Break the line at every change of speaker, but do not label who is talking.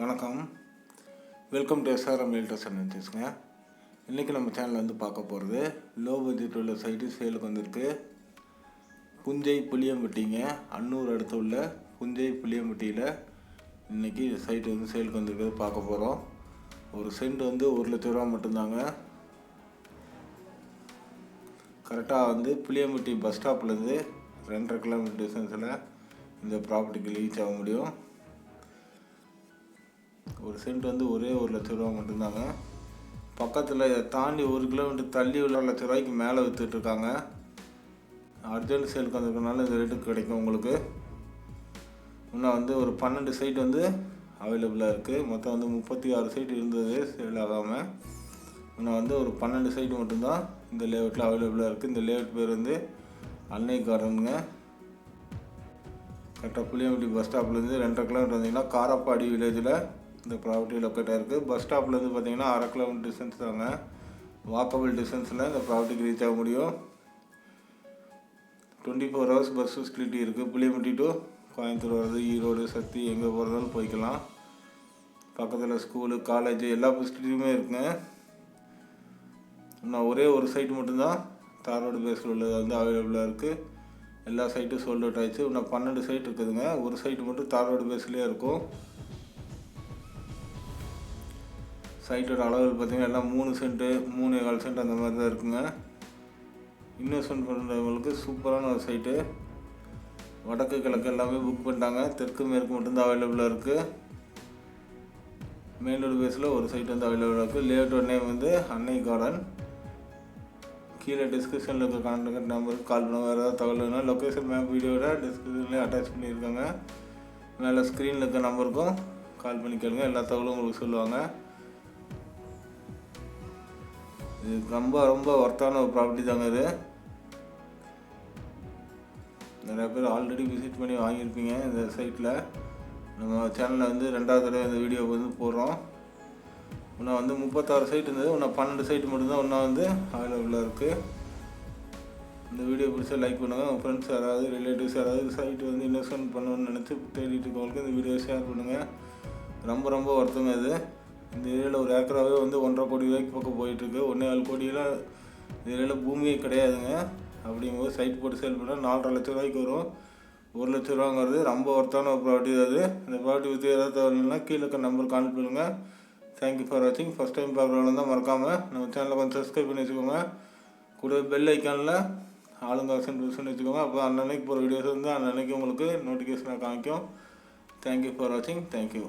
வணக்கம். Welcome to SRM realtors and இன்றைக்கி நம்ம சேனலில் வந்து பார்க்க போகிறது லோ பட்ஜெட் உள்ள சைட்டு சேலுக்கு வந்திருக்கு. புஞ்சை புளியம்பட்டிங்க அன்னூர் அடுத்து உள்ள புஞ்சை புளியம்பட்டியில் இன்றைக்கி சைட்டு வந்து சேலுக்கு வந்திருக்கிறது பார்க்க போகிறோம் ஒரு சென்ட் வந்து ஒரு லட்ச ரூபா மட்டும்தாங்க. கரெக்டாக வந்து புளியம்பட்டி பஸ் ஸ்டாப்லேருந்து ரெண்டரை கிலோமீட்டர் டிஸ்டன்ஸில் இந்த ப்ராப்பர்ட்டிக்கு ரீச் ஆக முடியும். ஒரு சென்ட் வந்து ஒரே ஒரு லட்ச ரூபா மட்டும்தாங்க. பக்கத்தில் தாண்டி ஒரு கிலோமீட்டர் தள்ளி உள்ள லட்ச ரூபாய்க்கு மேலே விற்றுட்ருக்காங்க அர்ஜென்ட் சேலுக்கு வந்திருக்கனால இந்த ரேட்டுக்கு கிடைக்கும் உங்களுக்கு. இன்னும் வந்து ஒரு பன்னெண்டு சைட் வந்து அவைலபிளாக இருக்குது மொத்தம் வந்து முப்பத்தி ஆறு சைட் இருந்தது சேல் ஆகாமல் இன்னும் வந்து ஒரு பன்னெண்டு சைட் மட்டும்தான் இந்த லேஅவுட்டில் அவைலபிளாக இருக்குது இந்த லேஅவுட் பேர் வந்து அன்னை கார்டனுங்க கரெக்டாக புளியம்பட்டி பஸ் ஸ்டாப்லேருந்து ரெண்டரை கிலோமீட்டர் வந்தீங்கன்னா காரப்பாடி வில்லேஜில் இந்த ப்ராப்பர்ட்டி லொக்கேட்டாக இருக்குது பஸ் ஸ்டாப்லேருந்து பார்த்தீங்கன்னா அரை கிலோமீட்டர் டிஸ்டன்ஸ் தாங்க. வாக்கபிள் டிஸ்டன்ஸில் இந்த ப்ராப்பர்ட்டிக்கு ரீச் ஆக முடியும். Twenty four hours bus facility இருக்குது புளியம்பட்டி டு கோயம்புத்தூர் வர்றது ஈரோடு சக்தி எங்கே போகிறதாலும் போய்க்கலாம். பக்கத்தில் ஸ்கூலு காலேஜ் எல்லா ஃபெசிலிட்டியுமே இருக்குங்க. இன்னும் ஒரே ஒரு சைட் மட்டும்தான் தார் ரோடு பேஸில் உள்ளது. வந்து அவைலபிளாக இருக்குது எல்லா சைட்டும் சோல்ட் அவுட் ஆயிடுச்சு. இன்னும் பன்னெண்டு சைட் இருக்குதுங்க. ஒரு சைட்டு மட்டும் தார் ரோடு பேஸ்லேயே இருக்கும். சைட்டோட அளவுகள் பார்த்தீங்கன்னா எல்லாம் மூணு சென்ட்டு மூணு கால் சென்ட் அந்த மாதிரி தான் இருக்குங்க. இன்வெஸ்ட்மெண்ட் பண்ணுறவங்களுக்கு சூப்பரான ஒரு சைட்டு வடக்கு கிழக்கு எல்லாமே புக் பண்ணிட்டாங்க. தெற்கு மேற்கு மட்டும்தான் அவைலபிளாக இருக்குது மெயின் பேஸில் ஒரு சைட் வந்து அவைலபிளாக இருக்குது லேஅவுட்டோட நேம் வந்து அன்னை கார்டன் கீழே டிஸ்கிரிப்ஷனில் இருக்க கான்டாக்ட் நம்பருக்கு கால் பண்ணுவோம் வேறு ஏதாவது தகவல் வேணும் லொக்கேஷன் மேப் வீடியோட டிஸ்கிரிப்ஷன்லேயே அட்டாச் பண்ணியிருக்காங்க மேலே ஸ்க்ரீனில் இருக்க நம்பருக்கும் கால் பண்ணி கேளுங்க. எல்லா தகவலும் உங்களுக்கு சொல்லுவாங்க. இது ரொம்ப ரொம்ப ஒர்த்தான ஒரு ப்ராப்பர்ட்டி தாங்க இது. நிறைய பேர் ஆல்ரெடி விசிட் பண்ணி வாங்கியிருப்பீங்க இந்த சைட்டில் நம்ம சேனலில் வந்து ரெண்டாவது தடவை இந்த வீடியோ வந்து போடுறோம். இன்னும் வந்து முப்பத்தாறு சைட் இருந்தது இன்னும் பன்னெண்டு சைட் மட்டும்தான் இன்னும் வந்து அவைலபிளாக இருக்குது இந்த வீடியோ பிடிச்சா லைக் பண்ணுங்கள் உங்கள் ஃப்ரெண்ட்ஸ் யாராவது ரிலேட்டிவ்ஸ் யாராவது சைட் வந்து இன்வெஸ்ட்மெண்ட் பண்ணணும்னு நினச்சி தேடிட்டு இருக்கவங்களுக்கு இந்த வீடியோ ஷேர் பண்ணுங்கள் ரொம்ப ரொம்ப ஒருத்தங்க இது. இந்த ஏரியாவில் ஒரு ஏக்கராகவே வந்து ஒன்றரை கோடி ரூபாய்க்கு பக்கம் போயிட்டுருக்கு. ஒன்றே ஏழு கோடியெல்லாம் இந்த ஏரியாவில் பூமியே கிடையாதுங்க. அப்படிங்கும்போது சைட் போட்டு சேல் பண்ணால் நாலரை லட்ச ரூபாய்க்கு வரும். ஒரு லட்ச ரூபாங்கிறது ரொம்ப ஒர்த்தான ஒரு ப்ராப்பர்ட்டி அது. இந்த ப்ராப்பர்ட்டி பற்றி ஏதாவது தகவல்னா கீழே இருக்க நம்பர் கான்டெக்ட் பண்ணுங்கள் தேங்க்யூ ஃபார் வாட்சிங் ஃபஸ்ட் டைம் பார்க்குறவங்க தான் மறக்காமல் நம்ம சேனலை கொஞ்சம் சப்ஸ்கிரைப் பண்ணி வச்சுக்கோங்க. கூட பெல் ஐக்கானில் ஆளுங்க ஆப்ஷன் ப்ரெஸ் பண்ணி வச்சுக்கோங்க. அப்போ அன்னன்னைக்கு போகிற வீடியோஸ் வந்து அன்னன்னைக்கு உங்களுக்கு நோட்டிஃபிகேஷனாக காமிக்கும். தேங்க்யூ ஃபார் வாட்சிங் தேங்க்யூ